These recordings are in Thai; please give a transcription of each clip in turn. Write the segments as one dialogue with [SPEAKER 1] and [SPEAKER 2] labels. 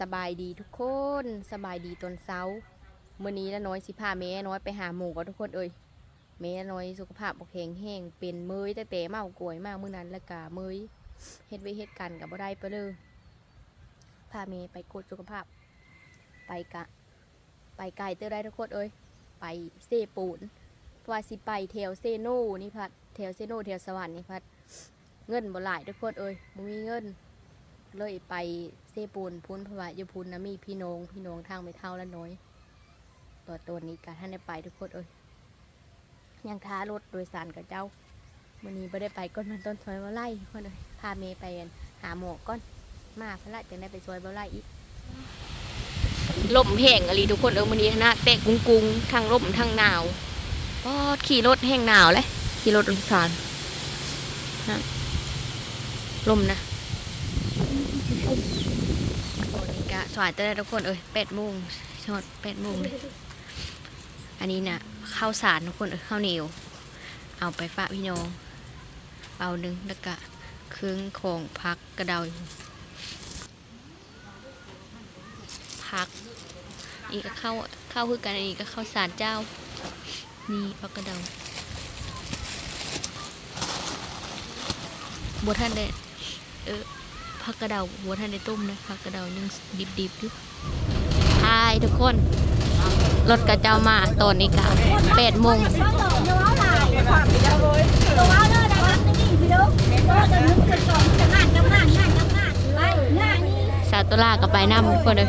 [SPEAKER 1] สบายดีทุกคนสบายดีตอนเช้ามื้อนี้ละน้อยสิพาแม่น้อยไปหาหมูกับทุกคนเอ่ยแม่น้อยสุขภาพบ่แข็งแรงเป็นเมยแต่แต่เมากวยมากมื้อนั้นแล้วก็เมยเฮ็ดไว้เฮ็ดกันกับบ่ได้ไปเลยพาแม่ไปกดสุขภาพ ไปกะ ไปไกลเตื้อได้ทุกคนเอ่ยไปเซปูนว่าสิไปแถวเซโนนี่พัดแถวเซโนแถวสวรรค์นี่พัดเงินบ่หลายทุกคนเอ่ยบ่มีเงิน เลยไปเซปูนพุนพระว่าอยู่พุนนะมีพี่น้องพี่น้องทางไม่เท่าละน้อยตัวตัวนี้กะท่านได้ไปทุกคนเอ้ยยังท้ารถโดยสารกับเจ้าวันนี้ไม่ได้ไปก้นมันต้นซอยบ่ไล่คนเอ้ยพาเมย์ไปกันหาหมอกก้อนมาพระละจะได้ไปซอยบ่ไล่อีกลมแห้งอะไรทุกคนเออวันนี้นะเตะกุ้งกุ้งทางลมทางหนาวก็ขี่รถแห้งหนาวเลยขี่รถโดยสารนะลมนะ โอ้นี่กะสวายเตอร์ทุกคนเอ้ยแปดโมงชอดแปดโมงเลยอันนี้น่ะข้าวสารทุกคนเอ้ยข้าวเหนียว เอาไปฝากพี่น้อง เอาหนึ่งแล้วก็ครื่งของพักกระเดาอยู่พักอีกก็เข้าวข้าวคือกันอันนี้ก็ข้าวสารเจ้า นี่พักกระเดาบท่านได้เออ ผักกระเดาหัวท่านได้ต้มนะผักกระเดายังดิบๆอยู่ใช่ทุกคนรถกระเจ้ามาตอนนี้กะแปดโมงสาตุลากับไปน้ำทุกคนเลย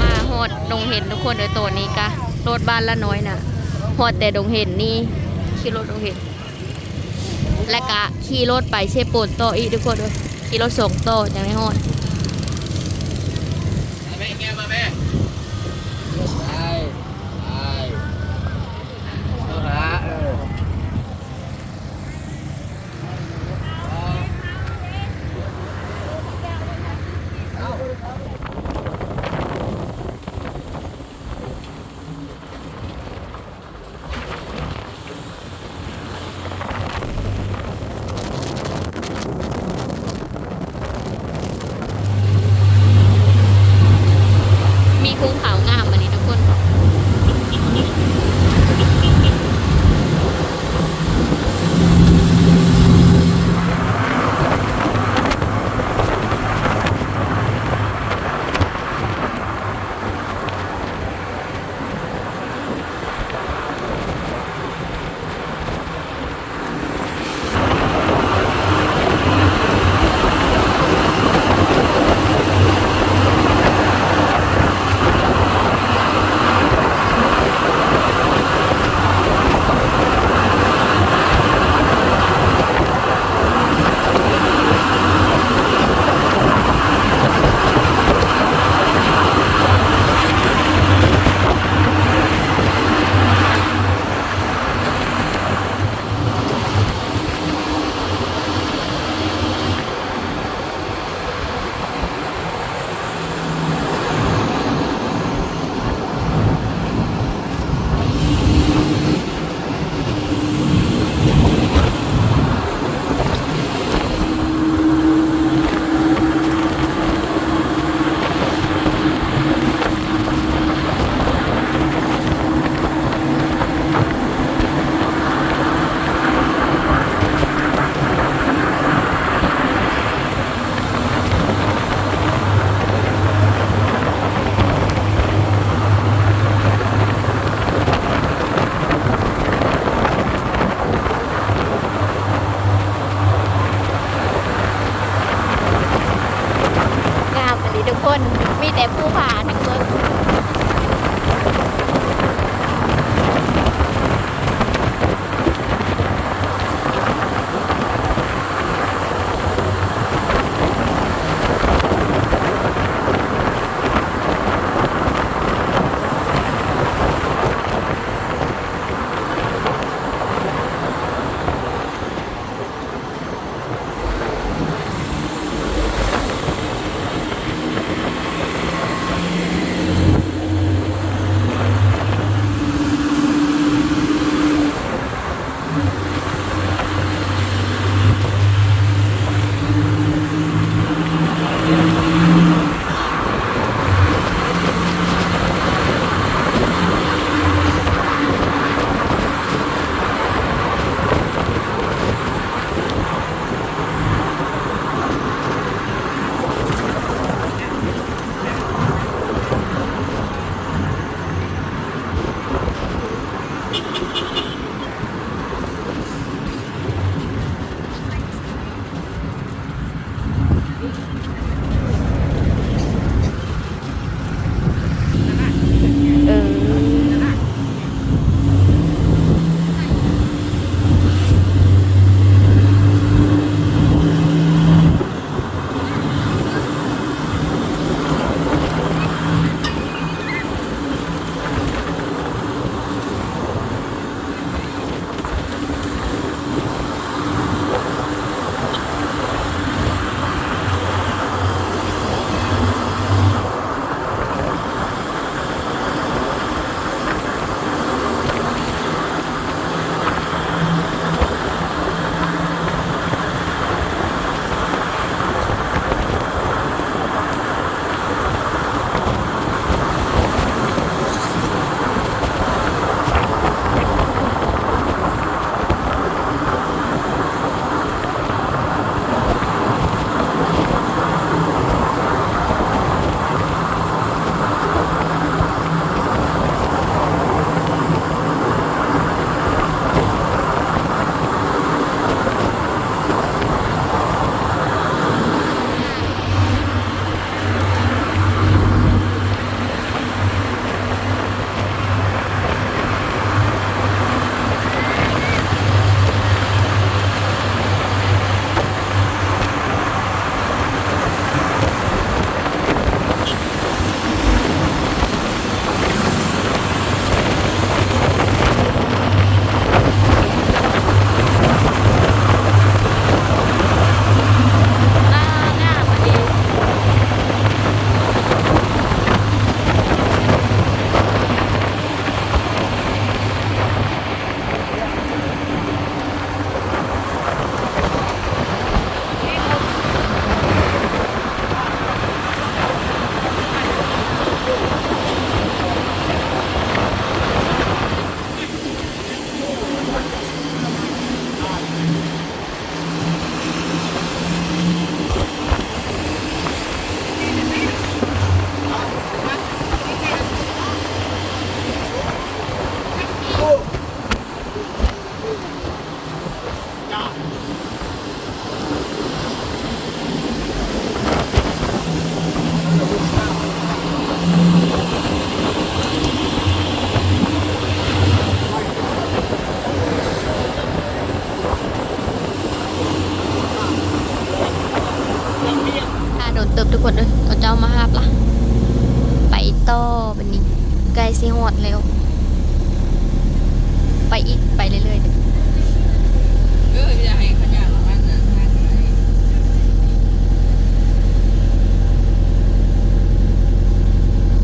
[SPEAKER 1] มาฮอดดงเห็นทุกคนเลยตัวนี้กะรถบ้านละน้อยน่ะหอดแต่ดงเห็นนี่ขี่รถดงเห็น และกะขี่รถไปเชฟโปนต่ออีกทุกคนด้วยขี่รถส่งโตอ
[SPEAKER 2] ย่างไม่
[SPEAKER 1] หอด โดนเติบทุกคนเลยเขาเจ้ามาหาบละไปต่อวันนี้ใกล้สิฮอดแล้ว ไปอีกไปเรื่อยๆเด้อ
[SPEAKER 2] เอออย่าให้ขยะมันนะ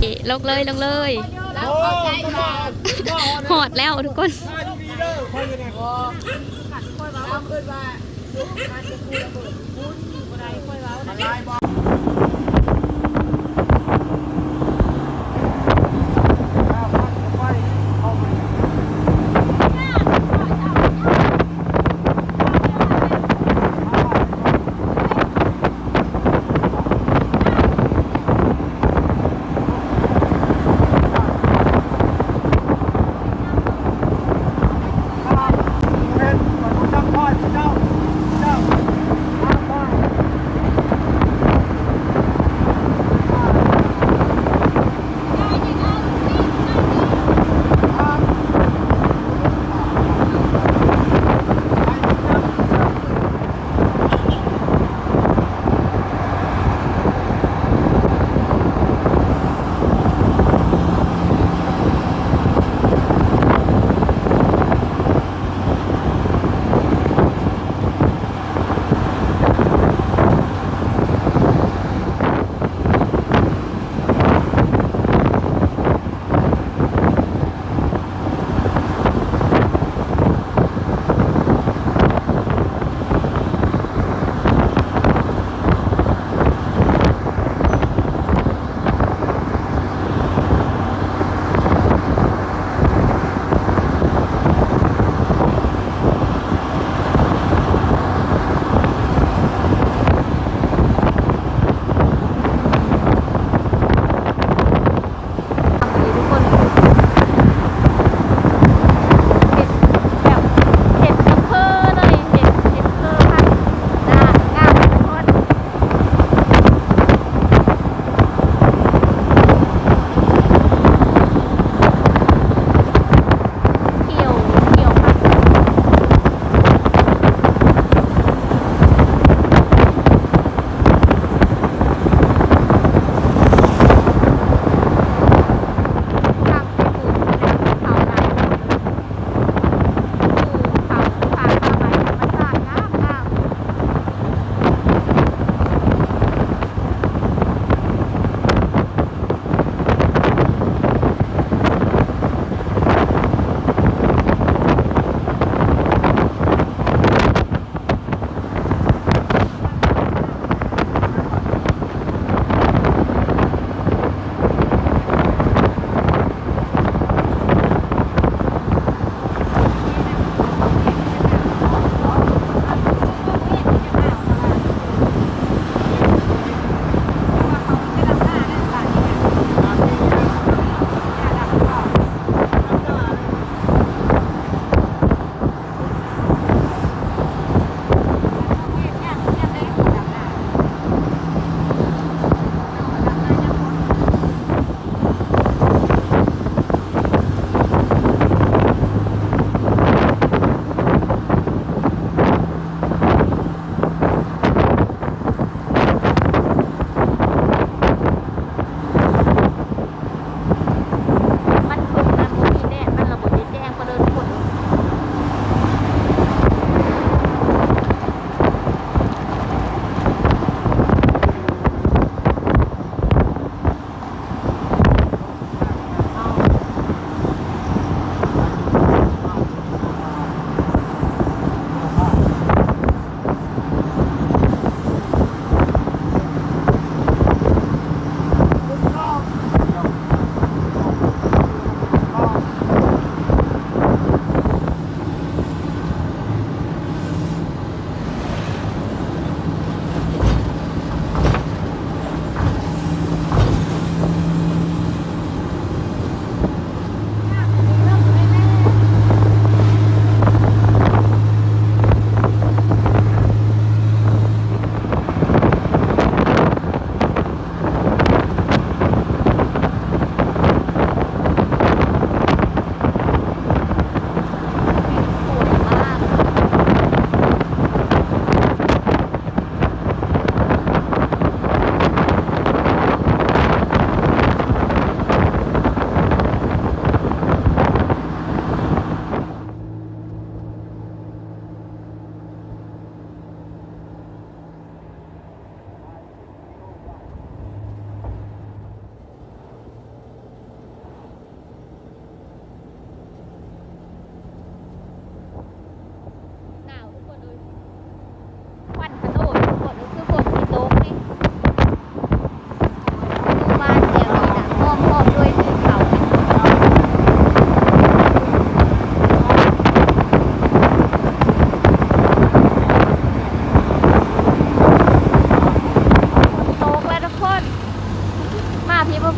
[SPEAKER 1] เอ๊ะลงเลยลงเลย
[SPEAKER 2] แล้วเข้าใจมา
[SPEAKER 1] หอดแล้วทุกคน
[SPEAKER 3] เ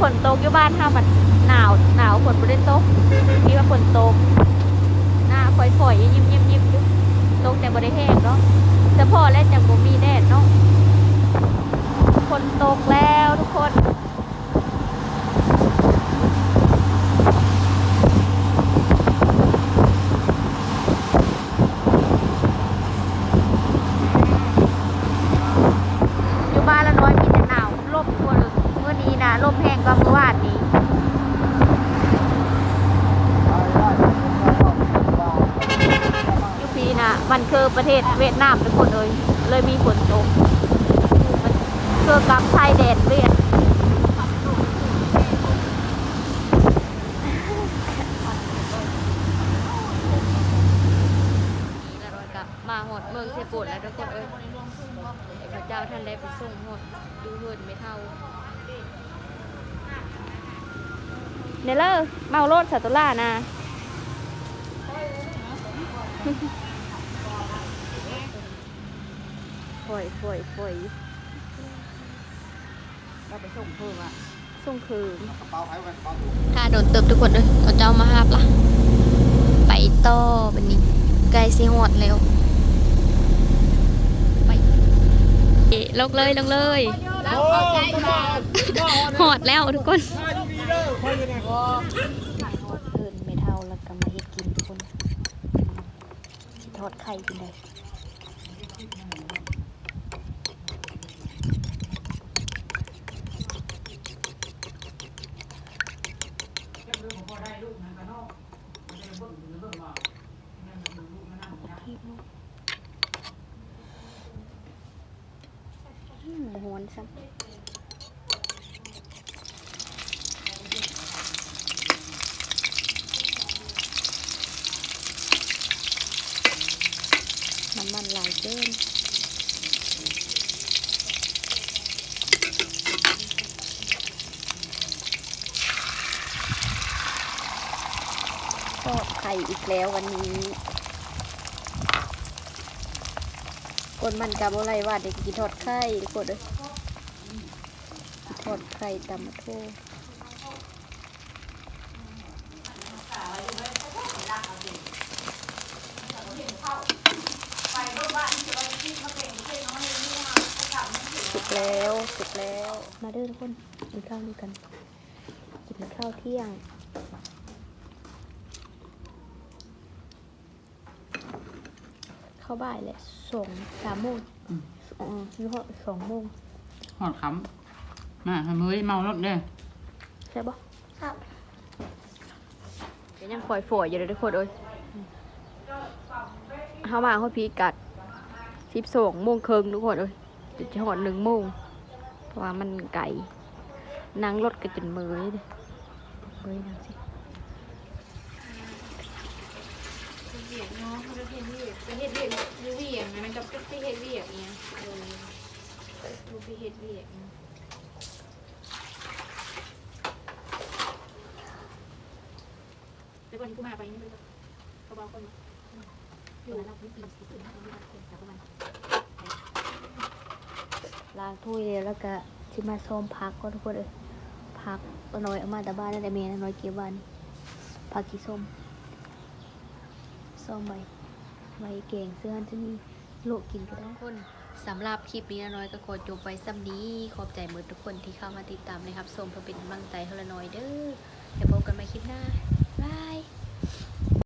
[SPEAKER 3] ฝ
[SPEAKER 1] นตกอยู่บ้านห้ามันหนาวหนาวฝนไม่ได้ตกพี่ว่าฝนตกหน้าฝอยๆยิ้มยิ้มยิ้มอยู่ตกแต่บ่ได้แห้งเนาะแต่พอแล้วจังบ่มีแดดเนาะฝนตกแล้วทุกคน อยู่บ้านละน้อยมีแต่หนาวลมตัวเลยเมื่อนี้นะลมแห้งกว่าเมื่อวานนี้ ยุปีนะ มันคือประเทศเวียดนามทุกคนเลย เลยมีฝนตกมันคือกับชายแดนเวียดแล้วเราก็มาหดเมืองเซโปนแล้วทุกคนเอ้ยพระเจ้าท่านได้ไปส่งหดดูเหินไม่เท่าเนเลอร์เมารถสาตุล่านะ ฝอยฝอยฝอย
[SPEAKER 3] เราไปส่งเพิ่มอะ
[SPEAKER 1] ส่งคืน
[SPEAKER 3] กระเป๋าไอ้กระเป๋าถูก
[SPEAKER 1] ถ้าโดนเติบทุกคนเลยเขาเจ้ามาหาบล่ะไปต่อเป็นนี้ไกลสิหอดแล้วไปเอะลงเลยลงเลยหอดแล้วทุกคนเอินไม่เท่าแล้วก็มาเฮ็ดกินทุกคนสิทอดไข่กินได้ ซ้ำน้ำมันหลายเกินทอดไข่อีกแล้ววันนี้คนมันกับอะไรว่าเด็กกินทอดไข่ทุกคนเลย อดไข่ตำมะโทสุกแล้วสุกแล้ว มาเด้อทุกคนกินข้าวด้วยกันกินข้าวเที่ยงเข้าบ่ายแหละสองสามโมงอ๋อยี่ห้อสองโมง
[SPEAKER 3] หอดคำ มาทำมือเมารถเด้อ
[SPEAKER 1] ใช่ปะครับยังฝอยฝอยๆอยู่เลยทุกคนเอ้ยเข้ามาเขาพีกัดสิบสองโมงครึ่งทุกคนเอ้ยจะจะหอดหนึ่งโมงเพราะว่ามันไก่นั่งรถก็จนเมื่อยเลยเมื่อยนั่งสิ
[SPEAKER 4] เวียกเนาะเขาจะเฮ็ดเวียกไปเฮ็ดเวียกอยู่เวียกนะมันกับไปเฮ็ดเวียกเนี่ยเออดูไปเฮ็ดเวียกเนี่ยแล้ วันนี้กูมาไปนี่เลยเขาบอกคนอยู่แล้วเราไม่ปีนสิบปีนเขาไม่รับคนแต่ประมาณ
[SPEAKER 1] ล้างถ้วยแล้วก็ที่มาซ้อมพักก็ทุกคนเอ้ยพักน้อยเอามาแต่บ้านนั่นแต่เมย์น้อยเก็บบ้านพักกี่ส้มส้มใบใบเก่งเสื้อจะมีโลกกินก็ได้คนสำหรับคลิปนี้น้อยก็ขอจบไว้ซ้ำนี้ ขอบใจหมดทุกคนที่เข้ามาติดตามนะครับส้มเพื่อเป็นกำลังใจให้ลน้อยเด้อเดี๋ยวพบกันใหม่คลิปหน้า บาย